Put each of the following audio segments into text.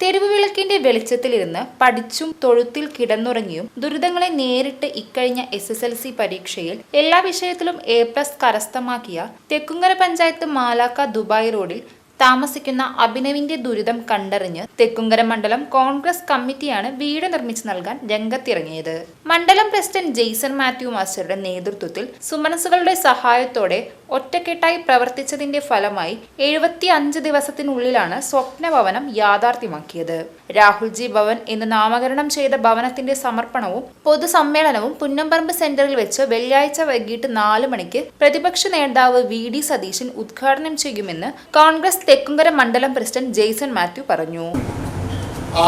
തെരുവ് വിളക്കിന്റെ വെളിച്ചത്തിലിരുന്ന് പഠിച്ചും തൊഴുത്തിൽ കിടന്നുറങ്ങിയും ദുരിതങ്ങളെ നേരിട്ട് ഇക്കഴിഞ്ഞ എസ് എസ് എൽ സി പരീക്ഷയിൽ എല്ലാ വിഷയത്തിലും എ പ്ലസ് കരസ്ഥമാക്കിയ തെക്കുങ്കര പഞ്ചായത്ത് മാലാക്ക ദുബായ് റോഡിൽ താമസിക്കുന്ന അഭിനവിന്റെ ദുരിതം കണ്ടറിഞ്ഞ് തെക്കുങ്കര മണ്ഡലം കോൺഗ്രസ് കമ്മിറ്റിയാണ് വീട് നിർമ്മിച്ചു നൽകാൻ രംഗത്തിറങ്ങിയത്. മണ്ഡലം പ്രസിഡന്റ് ജെയ്സൺ മാത്യു മാസ്റ്ററുടെ നേതൃത്വത്തിൽ സുമനസുകളുടെ സഹായത്തോടെ ഒറ്റക്കെട്ടായി പ്രവർത്തിച്ചതിന്റെ ഫലമായി എഴുപത്തി അഞ്ച് ദിവസത്തിനുള്ളിലാണ് സ്വപ്നഭവനം യാഥാർത്ഥ്യമാക്കിയത്. രാഹുൽജി ഭവൻ എന്ന് നാമകരണം ചെയ്ത ഭവനത്തിന്റെ സമർപ്പണവും പൊതുസമ്മേളനവും പുന്നമ്പറമ്പ് സെന്ററിൽ വെച്ച് വെള്ളിയാഴ്ച വൈകിട്ട് നാല് മണിക്ക് പ്രതിപക്ഷ നേതാവ് വി ഡി സതീശൻ ഉദ്ഘാടനം ചെയ്യുമെന്ന് കോൺഗ്രസ് തെക്കുംകര മണ്ഡലം പ്രസിഡന്റ് ജെയ്സൺ മാത്യു പറഞ്ഞു.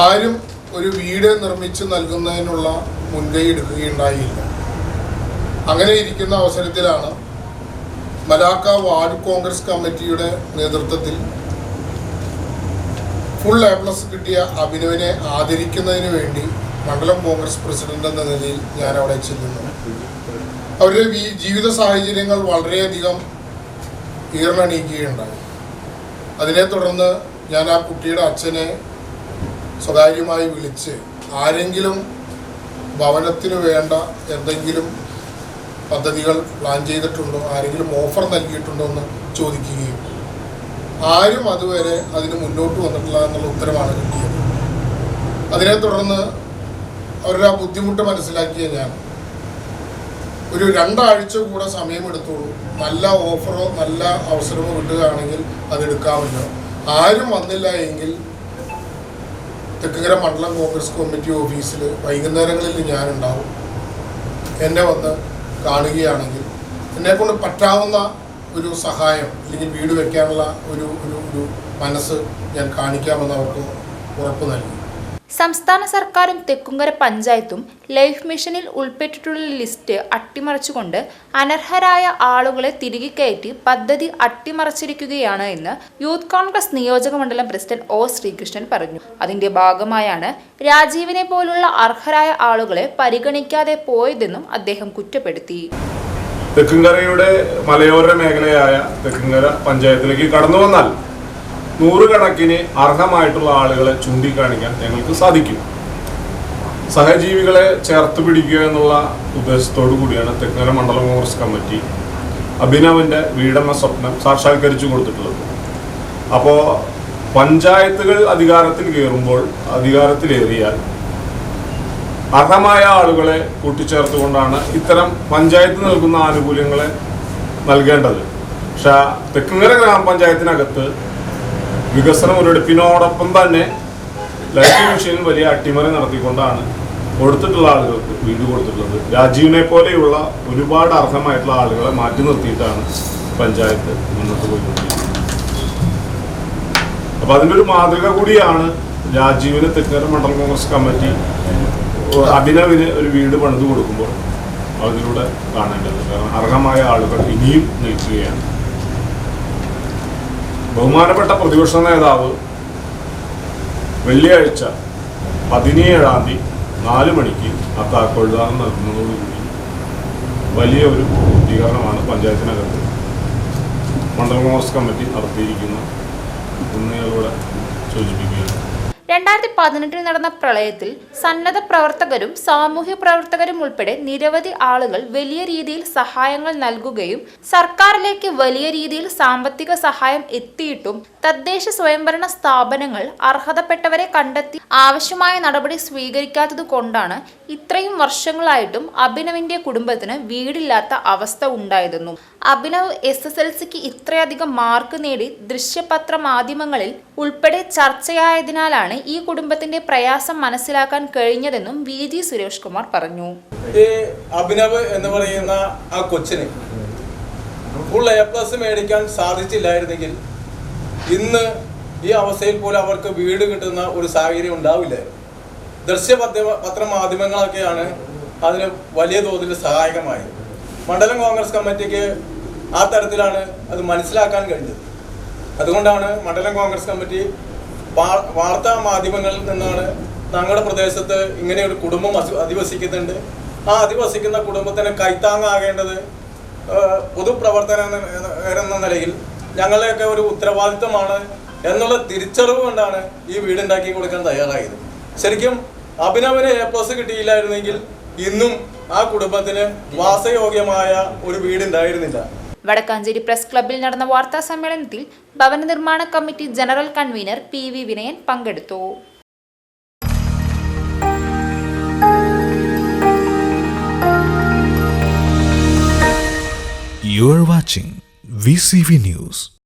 ആരും ഒരു വീട് നിർമ്മിച്ചു നൽകുന്നതിനുള്ള മുൻകൈ എടുക്കുകയുണ്ടായില്ല. അങ്ങനെ ഇരിക്കുന്ന അവസരത്തിലാണ് മലാക്ക വാർഡ് കോൺഗ്രസ് കമ്മിറ്റിയുടെ നേതൃത്വത്തിൽ ഫുൾ എ പ്ലസ് കിട്ടിയ അഭിനവിനെ ആദരിക്കുന്നതിന് വേണ്ടി മണ്ഡലം കോൺഗ്രസ് പ്രസിഡന്റ് എന്ന നിലയിൽ ഞാൻ അവിടെ ചെല്ലുന്നു. അവരുടെ ജീവിത സാഹചര്യങ്ങൾ വളരെയധികം ഈർണണിയിക്കുകയുണ്ടായി അതിനെ തുടർന്ന് ഞാൻ ആ കുട്ടിയുടെ അച്ഛനെ സ്വകാര്യമായി വിളിച്ച് ആരെങ്കിലും ഭവനത്തിന് വേണ്ട എന്തെങ്കിലും പദ്ധതികൾ പ്ലാൻ ചെയ്തിട്ടുണ്ടോ? ആരെങ്കിലും ഓഫർ നൽകിയിട്ടുണ്ടോ എന്ന് ചോദിക്കുകയും. ആരും അതുവരെ അതിന് മുന്നോട്ട് വന്നിട്ടില്ല എന്നുള്ള ഉത്തരമാണ് കിട്ടിയത്. അതിനെ തുടർന്ന് അവരുടെ ആ ബുദ്ധിമുട്ട് മനസ്സിലാക്കിയ ഞാൻ. ഒരു രണ്ടാഴ്ച കൂടെ സമയമെടുത്തോളൂ നല്ല ഓഫറോ നല്ല അവസരമോ കിട്ടുകയാണെങ്കിൽ അതെടുക്കാമല്ലോ ആരും വന്നില്ല എങ്കിൽ തെക്കുകര മണ്ഡലം കോൺഗ്രസ് കമ്മിറ്റി ഓഫീസിൽ വൈകുന്നേരങ്ങളിൽ ഞാനുണ്ടാവും. എന്നെ വന്ന് കാണുകയാണെങ്കിൽ എന്നെക്കൊണ്ട് പറ്റാവുന്ന ഒരു സഹായം അല്ലെങ്കിൽ വീട് വെക്കാനുള്ള ഒരു ഒരു ഒരു മനസ്സ് ഞാൻ കാണിക്കാമെന്ന് അവർക്ക് ഉറപ്പ് നൽകി. സംസ്ഥാന സർക്കാരും തെക്കുംകര പഞ്ചായത്തും ലൈഫ് മിഷനിൽ ഉൾപ്പെട്ടിട്ടുള്ള ലിസ്റ്റ് അട്ടിമറിച്ചുകൊണ്ട് അനർഹരായ ആളുകളെ തിരികെ കയറ്റി പദ്ധതി അട്ടിമറിച്ചിരിക്കുകയാണ് എന്ന് യൂത്ത് കോൺഗ്രസ് നിയോജക മണ്ഡലം പ്രസിഡന്റ് ഒ ശ്രീകൃഷ്ണൻ പറഞ്ഞു. അതിന്റെ ഭാഗമായാണ് രാജീവിനെ പോലുള്ള അർഹരായ ആളുകളെ പരിഗണിക്കാതെ പോയതെന്നും അദ്ദേഹം കുറ്റപ്പെടുത്തി. തെക്കുംകരയുടെ മലയോര മേഖലയായ തെക്കുംകര പഞ്ചായത്തിലേക്ക് കടന്നു വന്നാൽ നൂറുകണക്കിന് അർഹമായിട്ടുള്ള ആളുകളെ ചൂണ്ടിക്കാണിക്കാൻ ഞങ്ങൾക്ക് സാധിക്കും. സഹജീവികളെ ചേർത്ത് പിടിക്കുക എന്നുള്ള ഉദ്ദേശത്തോടു കൂടിയാണ് തെക്കര മണ്ഡലം കോൺഗ്രസ് കമ്മിറ്റി അഭിനവന്റെ വീടെന്ന സ്വപ്നം സാക്ഷാത്കരിച്ചു കൊടുത്തിട്ടുള്ളത്. അപ്പോൾ പഞ്ചായത്തുകൾ അധികാരത്തിൽ കയറുമ്പോൾ അധികാരത്തിലേറിയാൽ അർഹമായ ആളുകളെ കൂട്ടിച്ചേർത്തുകൊണ്ടാണ് ഇത്തരം പഞ്ചായത്ത് നൽകുന്ന ആനുകൂല്യങ്ങളെ നൽകേണ്ടത്. പക്ഷെ തെക്കുംകര ഗ്രാമപഞ്ചായത്തിനകത്ത് വികസന മുരടിപ്പിനോടൊപ്പം തന്നെ ലൈഫ് മിഷനിൽ വലിയ അട്ടിമറി നടത്തിക്കൊണ്ടാണ് കൊടുത്തിട്ടുള്ള ആളുകൾക്ക് വീട് കൊടുത്തിട്ടുള്ളത്. രാജീവിനെ പോലെയുള്ള ഒരുപാട് അർഹമായിട്ടുള്ള ആളുകളെ മാറ്റി നിർത്തിയിട്ടാണ് പഞ്ചായത്ത് മുന്നോട്ട് പോയിക്കൊണ്ടിരിക്കുന്നത്. അപ്പൊ അതിന്റെ ഒരു മാതൃക കൂടിയാണ് രാജീവിന് തെക്കര മണ്ഡലം കോൺഗ്രസ് കമ്മിറ്റി അഭിനവിന് ഒരു വീട് പണിത് കൊടുക്കുമ്പോൾ അതിലൂടെ കാണേണ്ടത്. കാരണം അർഹമായ ആളുകൾ ഇനിയും നിൽക്കുകയാണ് ബഹുമാനപ്പെട്ട പ്രതിപക്ഷ നേതാവ് വെള്ളിയാഴ്ച പതിനേഴാം തീയതി നാല് മണിക്ക് ആ താക്കോൽദാനം നൽകുന്നതോടുകൂടി വലിയ ഒരു പൂർത്തീകരണമാണ് പഞ്ചായത്തിനകത്ത് മണ്ഡലം കോൺഗ്രസ് കമ്മിറ്റി നടത്തിയിരിക്കുന്ന എന്ന് സൂചിപ്പിക്കുകയാണ്. രണ്ടായിരത്തി പതിനെട്ടിൽ നടന്ന പ്രളയത്തിൽ സന്നദ്ധ പ്രവർത്തകരും സാമൂഹ്യ പ്രവർത്തകരും ഉൾപ്പെടെ നിരവധി ആളുകൾ വലിയ രീതിയിൽ സഹായങ്ങൾ നൽകുകയും സർക്കാരിലേക്ക് വലിയ രീതിയിൽ സാമ്പത്തിക സഹായം എത്തിയിട്ടും തദ്ദേശ സ്വയംഭരണ സ്ഥാപനങ്ങൾ അർഹതപ്പെട്ടവരെ കണ്ടെത്തി ആവശ്യമായ നടപടി സ്വീകരിക്കാത്തത് കൊണ്ടാണ് ഇത്രയും വർഷങ്ങളായിട്ടും അഭിനവിന്റെ കുടുംബത്തിന് വീടില്ലാത്ത അവസ്ഥ ഉണ്ടായതെന്നും. അഭിനവ് എസ് എസ് എൽ സിക്ക് ഇത്രയധികം മാർക്ക് നേടി ദൃശ്യപത്ര മാധ്യമങ്ങളിൽ ഉൾപ്പെടെ ചർച്ചയായതിനാലാണ് ഈ കുടുംബത്തിന്റെ പ്രയാസം മനസ്സിലാക്കാൻ കഴിഞ്ഞതെന്നും വി ജി സുരേഷ് കുമാർ പറഞ്ഞു. ഈ അഭിനവ് എന്ന് പറയുന്ന ആ കൊച്ചിന് ഫുൾ എ പ്ലസ് മേടിക്കാൻ സാധിച്ചില്ലായിരുന്നെങ്കിൽ ഇന്ന് ഈ അവസ്ഥയിൽ പോലും അവർക്ക് വീട് കിട്ടുന്ന ഒരു സാഹചര്യം ഉണ്ടാവില്ലായിരുന്നു ദൃശ്യ പത്ര- പത്രമാധ്യമങ്ങളൊക്കെയാണ് അതിന് വലിയ തോതിൽ സഹായകമായത് മണ്ഡലം കോൺഗ്രസ് കമ്മിറ്റിക്ക് ആ തരത്തിലാണ് അത് മനസ്സിലാക്കാൻ കഴിഞ്ഞത്. അതുകൊണ്ടാണ് മണ്ഡലം കോൺഗ്രസ് കമ്മിറ്റി വാർത്താ മാധ്യമങ്ങളിൽ നിന്നാണ് ഞങ്ങളുടെ പ്രദേശത്ത് ഇങ്ങനെ ഒരു കുടുംബം അധിവസിക്കുന്നുണ്ട്. ആ അധിവസിക്കുന്ന കുടുംബത്തിന് കൈത്താങ്ങാകേണ്ടത് പൊതുപ്രവർത്തന എന്ന- നിലയിൽ ഞങ്ങളുടെയൊക്കെ ഒരു ഉത്തരവാദിത്തമാണ് എന്നുള്ള തിരിച്ചറിവ് കൊണ്ടാണ് ഈ വീടുണ്ടാക്കി കൊടുക്കാൻ തയ്യാറായത്. ശരിക്കും അഭിനവന് എ പ്ലസ് കിട്ടിയില്ലായിരുന്നെങ്കിൽ ഇന്നും ആ കുടുംബത്തിന് വാസയോഗ്യമായ ഒരു വീടുണ്ടായിരുന്നില്ല. വടക്കാഞ്ചേരി പ്രസ് ക്ലബ്ബിൽ നടന്ന വാർത്താ സമ്മേളനത്തിൽ ഭവന നിർമ്മാണ committee general convener P V Vinayan പങ്കെടുത്തു You are watching VCV News.